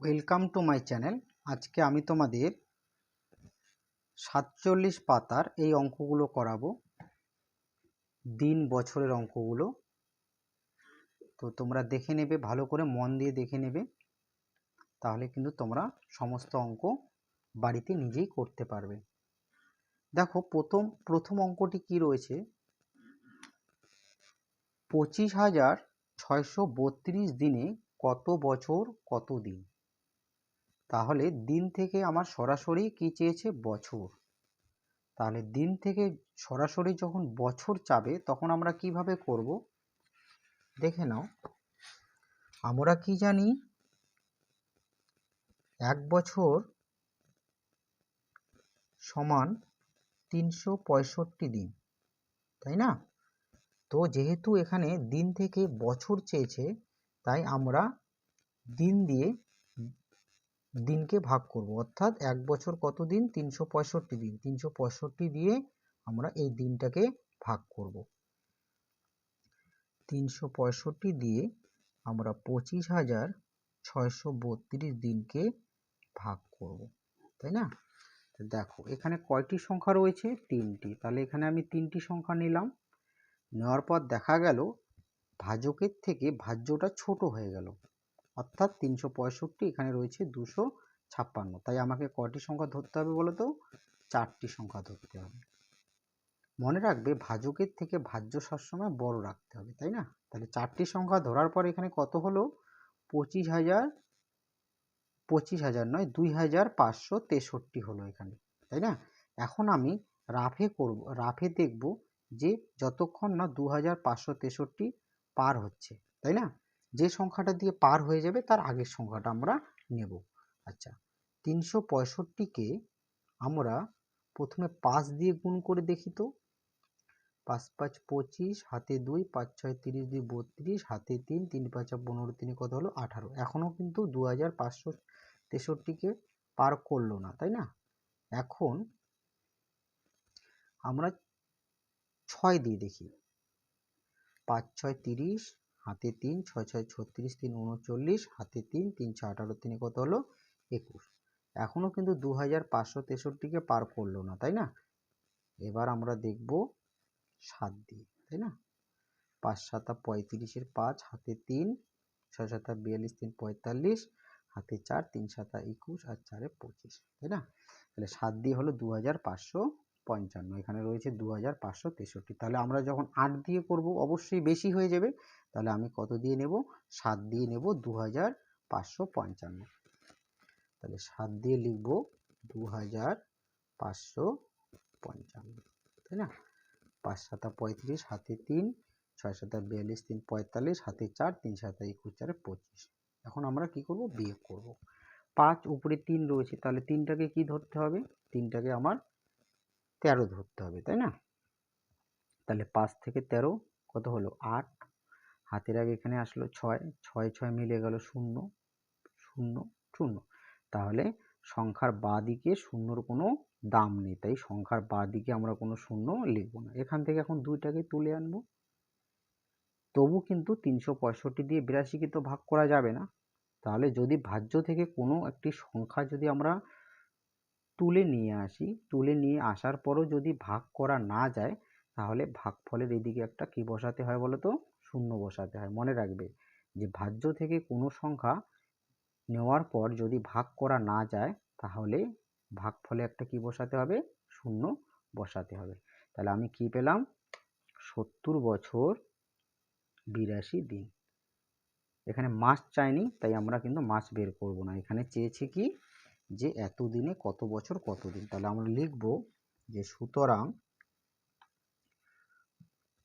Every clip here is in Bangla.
Welcome to my channel. আজকে আমি তোমাদের সাতচল্লিশ পাতার এই অঙ্কগুলো করাবো, দিন বছরের অঙ্কগুলো। তো তোমরা দেখে নেবে, ভালো করে মন দিয়ে দেখে নেবে, তাহলে কিন্তু তোমরা সমস্ত অঙ্ক বাড়িতে নিজেই করতে পারবে। দেখো, প্রথম প্রথম অঙ্কটি কি রয়েছে? পঁচিশ হাজার ছয়শো বত্রিশ দিনে কত বছর, কত দিন? তাহলে দিন থেকে আমার সরাসরি কি চেয়েছে? বছর। তাহলে দিন থেকে সরাসরি যখন বছর চাবে তখন আমরা কীভাবে করব? দেখে নাও। আমরা কি জানি? এক বছর সমান তিনশো পঁয়ষট্টি দিন, তাই না? তো যেহেতু এখানে দিন থেকে বছর চেয়েছে, তাই আমরা দিন দিয়ে দিনকে ভাগ করব। অর্থাৎ এক বছর কত দিন? তিনশো পঁয়ষট্টি দিন। তিনশো পঁয়ষট্টি দিয়ে আমরা এই দিনটাকে ভাগ করব। তিনশো পঁয়ষট্টি দিয়ে আমরা পঁচিশ হাজার ছয়শো বত্রিশ দিনকে ভাগ করব। তাই না? দেখো, এখানে কয়টি সংখ্যা রয়েছে? তিনটি। তাহলে এখানে আমি তিনটি সংখ্যা নিলাম। নেওয়ার পর দেখা গেল, ভাজকের থেকে ভাজ্যটা ছোট হয়ে গেল। অর্থাৎ তিনশো পঁয়ষট্টি, এখানে রয়েছে দুশো ছাপ্পান্ন। তাই আমাকে কটি সংখ্যা ধরতে হবে বলো তো? চারটি সংখ্যা ধরতে হবে। মনে রাখবে ভাজকের থেকে ভাজ্য সবসময় বড় রাখতে হবে, তাই না? তাহলে চারটি সংখ্যা ধরার পর এখানে কত হলো? পঁচিশ হাজার পঁচিশ হাজার নয়, দুই হাজার পাঁচশো তেষট্টি হলো এখানে, তাই না? এখন আমি রাফে করব, রাফে দেখব যে যতক্ষণ না দু হাজার পাঁচশো তেষট্টি পার হচ্ছে, তাই না? যে সংখ্যাটা দিয়ে পার হয়ে যাবে তার আগের সংখ্যাটা আমরা নেব। আচ্ছা তিনশো পঁয়ষট্টিকে আমরা প্রথমে পাঁচ দিয়ে গুণ করে দেখি তো। পাঁচ পাঁচ পঁচিশ, হাতে দুই, পাঁচ ছয় তিরিশ, দুই বত্রিশ, হাতে তিন তিন পাঁচ পনেরো, তিন কত হলো? আঠারো। এখনও কিন্তু দু হাজার পাঁচশো তেষট্টিকে পার করল না, তাই না? এখন আমরা ছয় দিয়ে দেখি। পাঁচ ছয় তিরিশ হাতে তিন, ছয় ছয়, ছত্রিশ, তিন, উনচল্লিশ, হাতে তিন তিন, ছয়, আঠারো, তিনে, কত হলো? একুশ। এখনও কিন্তু দু হাজার পাঁচশো তেষট্টিকে পার করল না, তাই না? এবার আমরা দেখব সাত দিয়ে, তাই না? পাঁচ সাতা পঁয়ত্রিশের পাঁচ, হাতে তিন, ছয় সাতা বিয়াল্লিশ, তিন পঁয়তাল্লিশ, হাতে চার, তিন সাতা একুশ, আর চারে পঁচিশ, তাই না? তাহলে সাত দিয়ে হলো দু হাজার পাঁচশো পঞ্চান্ন, এখানে রয়েছে দু হাজার পাঁচশো তেষট্টি। তাহলে আমরা যখন আট দিয়ে করব, অবশ্যই বেশি হয়ে যাবে। তাহলে আমি কত দিয়ে নেব? সাত দিয়ে নেব দু হাজার পাঁচশো পঞ্চান্ন। তাহলে সাত দিয়ে লিখব দু হাজার পাঁচশো পঞ্চান্ন, তাই না? পাঁচ সাতা পঁয়ত্রিশ, হাতে তিন, ছয় সাতা বিয়াল্লিশ, তিন পঁয়তাল্লিশ, হাতে চার, তিন সাতা একুশ, চারে পঁচিশ। এখন আমরা কি করব? বিয়োগ করব। পাঁচ, উপরে তিন রয়েছে, তাহলে তিনটাকে কি ধরতে হবে? তিনটাকে আমার তেরো ধরতে হবে, তাই না? তাহলে পাঁচ থেকে তেরো কত হলো? আট। হাতের আগে এখানে আসলো ছয়। ছয় ছয় মিলে গেল শূন্য। শূন্য শূন্য। তাহলে সংখ্যার বাঁ দিকে শূন্যর কোনো দাম নেই, তাই সংখ্যার বাঁ দিকে আমরা কোনো শূন্য লিখব না। এখান থেকে এখন দুইটাকে তুলে আনব। তবু কিন্তু তিনশো পঁয়ষট্টি দিয়ে বিরাশিকে তো ভাগ করা যাবে না। তাহলে যদি ভাজ্য থেকে কোনো একটি সংখ্যা যদি আমরা তুলে নিয়ে আসি। তুলে নিয়ে আসার পরও যদি ভাগ করা না যায়, তাহলে ভাগফলের এদিকে একটা কি বসাতে হয় বলো তো? শূন্য বসাতে হয়। মনে রাখবে যে ভাজ্য থেকে কোনো সংখ্যা নেওয়ার পর যদি ভাগ করা না যায়, তাহলে ভাগফলে একটা কি বসাতে হবে? শূন্য বসাতে হবে। তাহলে আমি কি পেলাম? সত্তর বছর বিরাশি দিন। এখানে মাস চাইনি, তাই আমরা কিন্তু মাস বের করব না। এখানে চেয়েছে কি? যে এত দিনে কত বছর কত দিন তাহলে আমরা লিখব যে সুতরাং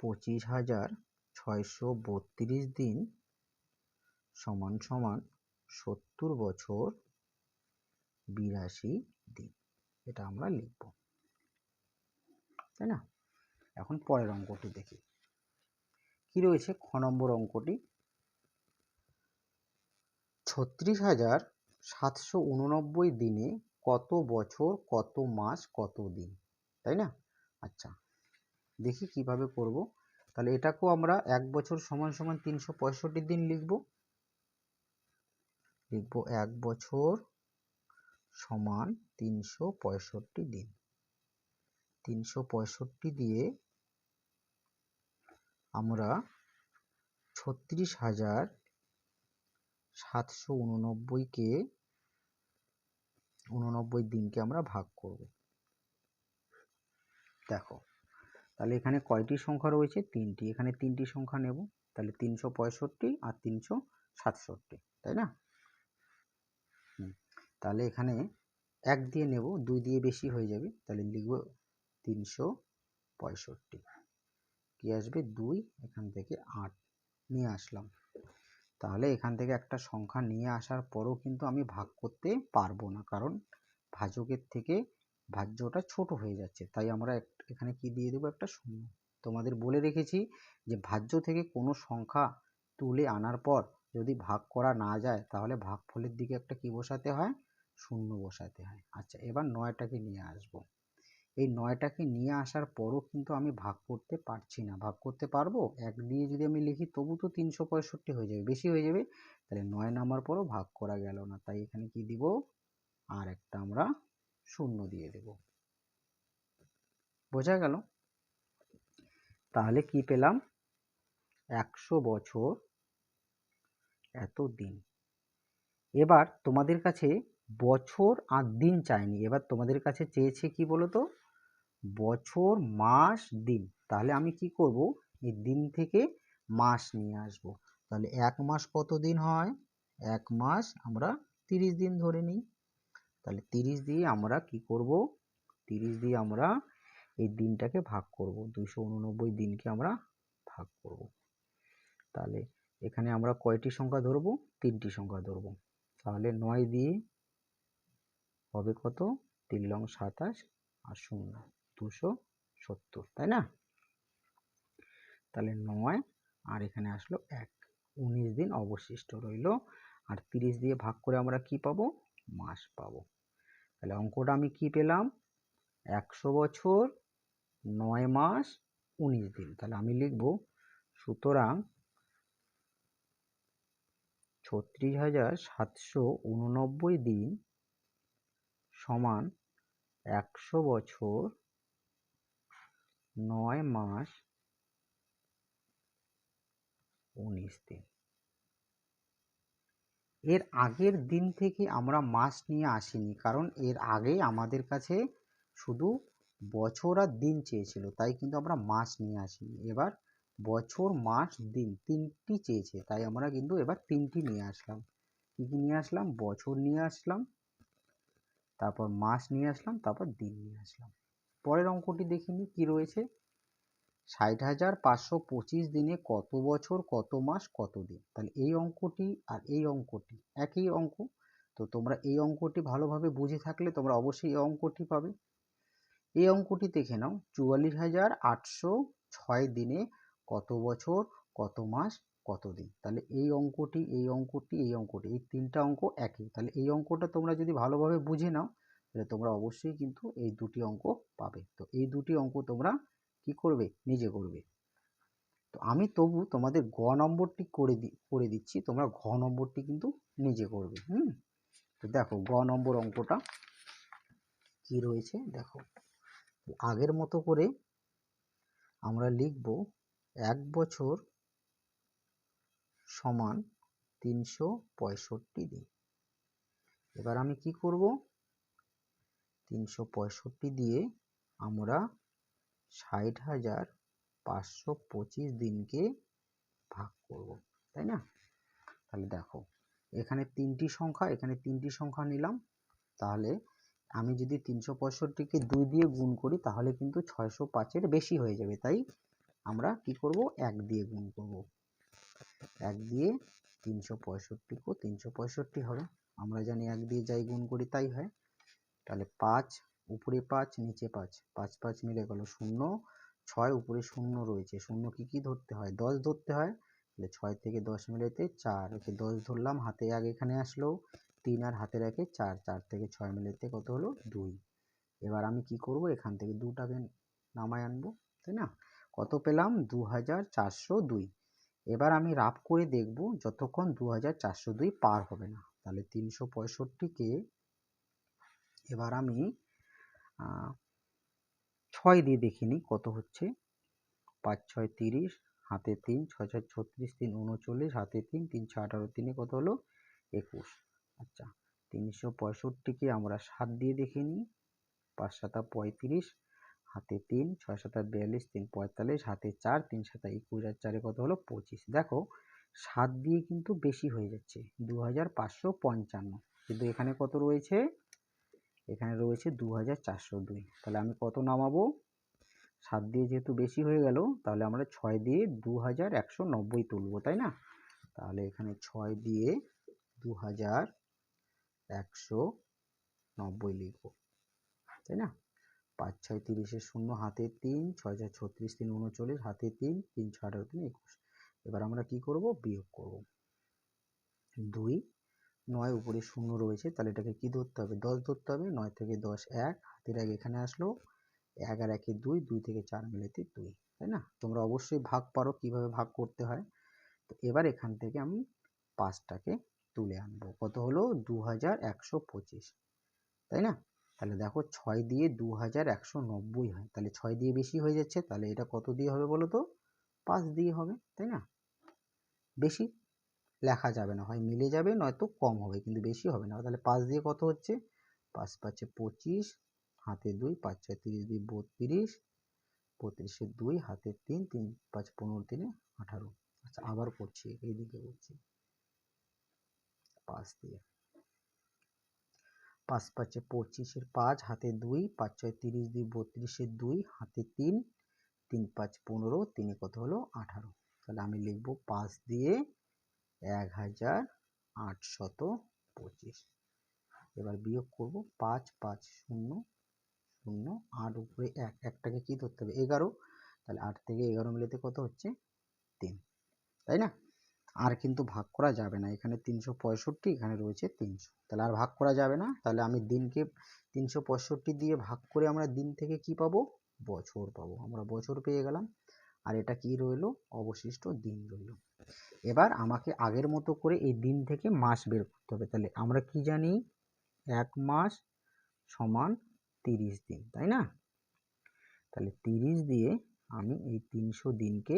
পঁচিশ হাজার ছয়শো বত্রিশ দিন সমান সমান সত্তর বছর বিরাশি দিন। এটা আমরা লিখব। তাই না? এখন পরের অঙ্কটি দেখি। কি রয়েছে? খ নম্বর অঙ্কটি। ছত্রিশ হাজার সাতশো উননব্বই দিনে কত বছর, কত মাস, কত দিন? তাই না? আচ্ছা দেখি কীভাবে করব। তাহলে এটাকেও আমরা এক বছর সমান সমান তিনশো পঁয়ষট্টি দিন লিখব। লিখব এক বছর সমান তিনশো পঁয়ষট্টি দিন। তিনশো পঁয়ষট্টি দিয়ে আমরা ছত্রিশ হাজার সাতশো উননব্বইকে উননব্বই দিনকে আমরা ভাগ করব। দেখো, তাহলে এখানে কয়টি সংখ্যা রয়েছে? তিনটি। এখানে তিনটি সংখ্যা নেব। তাহলে তিনশো পঁয়ষট্টি আর তিনশো সাতষট্টি, তাই না? তাহলে এখানে এক দিয়ে নেব, দুই দিয়ে বেশি হয়ে যাবে। তাহলে লিখব তিনশো পঁয়ষট্টি। কি আসবে? দুই, এখান থেকে আট নিয়ে আসলাম। তাহলে এখান থেকে একটা সংখ্যা নিয়ে আসার পরও কিন্তু আমি ভাগ করতে পারব না। কারণ ভাজকের থেকে ভাজ্যটা ছোট হয়ে যাচ্ছে। তাই আমরা এখানে কি দিয়ে দেবো একটা শূন্য? তোমাদের বলে রেখেছি যে ভাজ্য থেকে কোনো সংখ্যা তুলে আনার পর যদি ভাগ করা না যায়, তাহলে ভাগফলের দিকে একটা কি বসাতে হয়? শূন্য বসাতে হয়। আচ্ছা এবার নয়টাকে নিয়ে আসব। এই নয়টাকে নিয়ে আসার পরও কিন্তু আমি ভাগ করতে পারছি না। ভাগ করতে পারব? এক দিয়ে যদি আমি লিখি, তবু তো তিনশো পঁয়ষট্টি হয়ে যাবে। বেশি হয়ে যাবে? তাহলে নয় নামার পরও ভাগ করা গেল না। তাই এখানে কি দিব? আর একটা আমরা শূন্য দিয়ে দেব। বোঝা গেল? তাহলে কি পেলাম? একশো বছর এত দিন। এবার তোমাদের কাছে বছর আর দিন চাইনি। এবার তোমাদের কাছে চেয়েছে কি বলো তো বছর, মাস, দিন। তাহলে আমি কি করব? এই দিন থেকে মাস নিয়ে আসব। তাহলে এক মাস কত দিন হয়? এক মাস আমরা তিরিশ দিন ধরে নিই। তাহলে তিরিশ দিয়ে আমরা কি করব? তিরিশ দিয়ে আমরা এই দিনটাকে ভাগ করব। দুশো উননব্বই দিনকে আমরা ভাগ করব। তাহলে এখানে আমরা কয়টি সংখ্যা ধরবো? তিনটি সংখ্যা ধরবো। তাহলে নয় দিয়ে হবে কত? তিন লং সাতাশ আর শূন্য। দুশো সত্তর, তাই না? তাহলে নয়, আর এখানে আসলো এক। উনিশ দিন অবশিষ্ট রইল, আর তিরিশ দিয়ে ভাগ করে আমরা কি পাবো? মাস পাবো। তাহলে অঙ্কটা আমি কি পেলাম? একশো বছর, নয় মাস, উনিশ দিন। তাহলে আমি লিখব, সুতরাং ছত্রিশ হাজার সাতশো উননব্বই দিন সমান একশো বছর নয় মাস উনিশ দিন। এর আগের দিন থেকে আমরা মাস নিয়ে আসিনি, কারণ এর আগে আমাদের কাছে শুধু বছর আর দিন চেয়েছিল, তাই কিন্তু আমরা মাস নিয়ে আসিনি। এবার বছর, মাস, দিন তিনটি চেয়েছে, তাই আমরা কিন্তু এবার তিনটি নিয়ে আসলাম। কী কী নিয়ে আসলাম? বছর নিয়ে আসলাম, তারপর মাস নিয়ে আসলাম, তারপর দিন নিয়ে আসলাম। পরের অঙ্কটি দেখে নিই, কী রয়েছে? ষাট হাজার পাঁচশো পঁচিশ দিনে কত বছর, কত মাস, কত দিন? তাহলে এই অঙ্কটি আর এই অঙ্কটি একই অঙ্ক। তো তোমরা এই অঙ্কটি ভালোভাবে বুঝে থাকলে তোমরা অবশ্যই এই অঙ্কটি পাবে। এই অঙ্কটি দেখে নাও, চুয়াল্লিশ হাজার আটশো ছয় দিনে কত বছর, কত মাস, কত দিন? তাহলে এই অঙ্কটি এই অঙ্কটি এই অঙ্কটি, এই তিনটা অঙ্ক একই। তাহলে এই অঙ্কটা তোমরা যদি ভালোভাবে বুঝে নাও তাহলে তোমরা অবশ্যই কিন্তু এই দুটি অঙ্ক পাবে। তো এই দুটি অঙ্ক তোমরা কি করবে? নিজে করবে। তো আমি তবু তোমাদের গ নম্বরটি করে দি, করে দিচ্ছি। তোমরা ঘ নম্বরটি কিন্তু নিজে করবে, হুম? তো দেখো গ নম্বর অঙ্কটা কি রয়েছে? দেখো, আগের মতো করে আমরা লিখব এক বছর সমান তিনশো পঁয়ষট্টি দিন। এবার আমি কি করব? তিনশো পঁয়ষট্টি দিয়ে আমরা ষাট হাজার পাঁচশো পঁচিশ দিনকে ভাগ করব, তাই না? তাহলে দেখো, এখানে তিনটি সংখ্যা, এখানে তিনটি সংখ্যা নিলাম। তাহলে আমি যদি তিনশো পঁয়ষট্টিকে দুই দিয়ে গুণ করি, তাহলে কিন্তু ছয়শো পাঁচের বেশি হয়ে যাবে। তাই আমরা কি করব? এক দিয়ে গুণ করব। এক দিয়ে তিনশো পঁয়ষট্টিকেও তিনশো পঁয়ষট্টি হবে। আমরা জানি এক দিয়ে যাই গুণ করি, তাই হয়। তাহলে পাঁচ, উপরে পাঁচ, নিচে পাঁচ। পাঁচ পাঁচ মিলে গেল শূন্য। ছয়, উপরে শূন্য রয়েছে। শূন্য কি কি ধরতে হয়? দশ ধরতে হয়। তাহলে ছয় থেকে দশ মিলেতে চার। ওকে দশ ধরলাম। হাতে আগে এখানে আসলো। তিন আর হাতে রেখে চার। চার থেকে ছয় মিলেতে কত হলো? দুই। এবার আমি কি করব? এখান থেকে দুটাকে নামায় আনব, তাই না? কত পেলাম? দু হাজার চারশো দুই। এবার আমি রাফ করে দেখব যতক্ষণ দু হাজার চারশো দুই পার হবে না। তাহলে তিনশো পঁয়ষট্টিকে এবার আমি ছয় দিয়ে দেখিনি কত হচ্ছে। পাঁচ, ছয়, তিরিশ, হাতে তিন, ছয় ছয়, ছত্রিশ, তিন, উনচল্লিশ, হাতে তিন তিন, ছয়, আঠারো, তিনে কত হলো? একুশ। আচ্ছা তিনশো পঁয়ষট্টিকে আমরা সাত দিয়ে দেখে নিই পাঁচ সাতা পঁয়ত্রিশ, হাতে তিন, ছয় সাতা বিয়াল্লিশ, তিন পঁয়তাল্লিশ, হাতে চার, তিন সাতা একুশ, আর চারে কত হলো? পঁচিশ। দেখো, সাত দিয়ে কিন্তু বেশি হয়ে যাচ্ছে দু হাজার পাঁচশো পঞ্চান্ন। কিন্তু এখানে কত রয়েছে? এখানে রয়েছে দু হাজার চারশো দুই। তাহলে আমি কত নামাবো? সাত দিয়ে যেহেতু বেশি হয়ে গেল, তাহলে আমরা ছয় দিয়ে দু হাজার একশো নব্বই তুলবো, তাই না? তাহলে এখানে ছয় দিয়ে দু হাজার একশো নব্বই লিখব, তাই না? পাঁচ, ছয়, তিরিশে শূন্য, হাতে তিন, ছয় ছয়, ছত্রিশ, তিন, উনচল্লিশ, হাতে তিন তিন, ছয়, আঠারো, তিন, একুশ। এবার আমরা কি করব? বিয়োগ করব। দুই নয় উপরে শূন্য রয়েছে, তাহলে এটাকে কি ধরতে হবে? দশ ধরতে হবে, নয় থেকে দশ এক, হাতের এক এখানে আসলো, এক আর একে দুই দুই থেকে চার মিলেতে দুই, তাই না? তোমরা অবশ্যই ভাগ পারো কীভাবে ভাগ করতে হয়। তো এবার এখান থেকে আমি পাঁচটাকে তুলে আনব, কত হলো? দু হাজার একশো পঁচিশ, তাই না? তাহলে দেখো ছয় দিয়ে দু হাজার একশো নব্বই হয়, তাহলে ছয় দিয়ে বেশি হয়ে যাচ্ছে, তাহলে এটা কত দিয়ে হবে বলো তো? পাঁচ দিয়ে হবে, তাই না? বেশি। লেখা যাবে না। হয় মিলে যাবে, নয়তো কম হবে, কিন্তু বেশি হবে না। তাহলে পাঁচ দিয়ে কত হচ্ছে? পাঁচ পাঁচে পঁচিশ, হাতে দুই, পাঁচ ছয় তিরিশ দুই বত্রিশ, বত্রিশে দুই, হাতে তিন তিন পাঁচ পনেরো, তিনে আঠারো। আচ্ছা আবার করছি, এইদিকে করছি। পাঁচ দিয়ে। পাঁচ পাঁচে পঁচিশের পাঁচ, হাতে দুই, পাঁচ ছয় তিরিশ দুই বত্রিশের দুই, হাতে তিন তিন পাঁচ পনেরো, তিনে কত হলো? আঠারো। তাহলে আমি লিখব পাঁচ দিয়ে এক হাজার আটশত পঁচিশ। এবার বিয়োগ করব পাঁচ পাঁচ, শূন্য শূন্য, আট উপরে এক, একটাকে কি ধরতে হবে? এগারো। তাহলে আট থেকে এগারো মিলেতে কত হচ্ছে? তিন। তাই না? আর কিন্তু ভাগ করা যাবে না। এখানে তিনশো পঁয়ষট্টি, এখানে রয়েছে তিনশো। তাহলে আর ভাগ করা যাবে না। তাহলে আমি দিনকে তিনশো পঁয়ষট্টি দিয়ে ভাগ করে আমরা দিন থেকে কি পাবো? বছর পাবো। আমরা বছর পেয়ে গেলাম। আর এটা কি রইল? অবশিষ্ট দিন রইল। এবার আমাকে আগের মতো করে এই দিন থেকে মাস বের করতে হবে। তাহলে আমরা কি জানি? এক মাস সমান তিরিশ দিন, তাই না? তাহলে তিরিশ দিয়ে আমি এই তিনশো দিনকে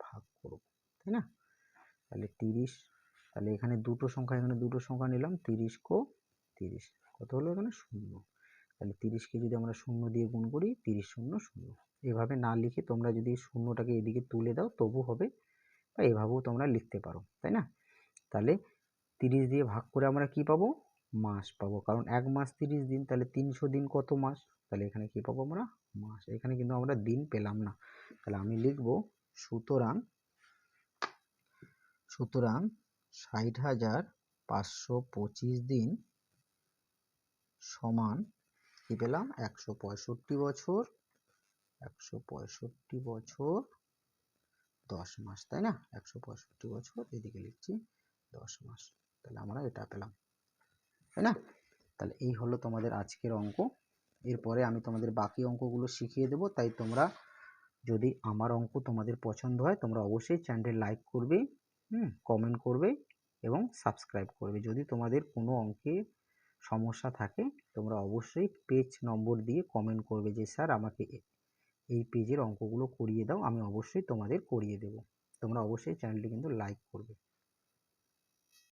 ভাগ করব, তাই না? তাহলে তিরিশ, তাহলে এখানে দুটো সংখ্যা, এখানে দুটো সংখ্যা নিলাম, তিরিশ কো তিরিশ। কত হলো এখানে? শূন্য। তাহলে তিরিশকে যদি আমরা শূন্য দিয়ে গুণ করি, তিরিশ শূন্য শূন্য। এভাবে না লিখে তোমরা যদি শূন্যটাকে এদিকে তুলে দাও, তবু হবে বা এভাবেও তোমরা লিখতে পারো, তাই না? তাহলে তিরিশ দিয়ে ভাগ করে আমরা কি পাবো? মাস পাবো। কারণ এক মাস তিরিশ দিন, তাহলে তিনশো দিন কত মাস? তাহলে এখানে কি পাবো আমরা? মাস। এখানে কিন্তু আমরা দিন পেলাম না। তাহলে আমি লিখব সুতরাং সুতরাং ষাট হাজার পাঁচশো পঁচিশ দিন সমান কি পেলাম? একশো পঁয়ষট্টি বছর। একশো পঁয়ষট্টি বছর দশ মাস, তাই না? একশো পঁয়ষট্টি বছর, এদিকে লিখছি দশ মাস। তাহলে আমরা এটা পেলাম, তাই না? তাহলে এই হলো তোমাদের আজকের অঙ্ক। এরপরে আমি তোমাদের বাকি অঙ্কগুলো শিখিয়ে দেবো। তাই তোমরা যদি আমার অঙ্ক তোমাদের পছন্দ হয়, তোমরা অবশ্যই চ্যানেলটি লাইক করবে, হুম, কমেন্ট করবে এবং সাবস্ক্রাইব করবে। যদি তোমাদের কোনো অঙ্কে সমস্যা থাকে, তোমরা অবশ্যই পেজ নম্বর দিয়ে কমেন্ট করবে যে, স্যার, আমাকে এই পেজের অঙ্কগুলো করিয়ে দাও, আমি অবশ্যই তোমাদের করিয়ে দেবো। তোমরা অবশ্যই চ্যানেলটি কিন্তু লাইক করবে।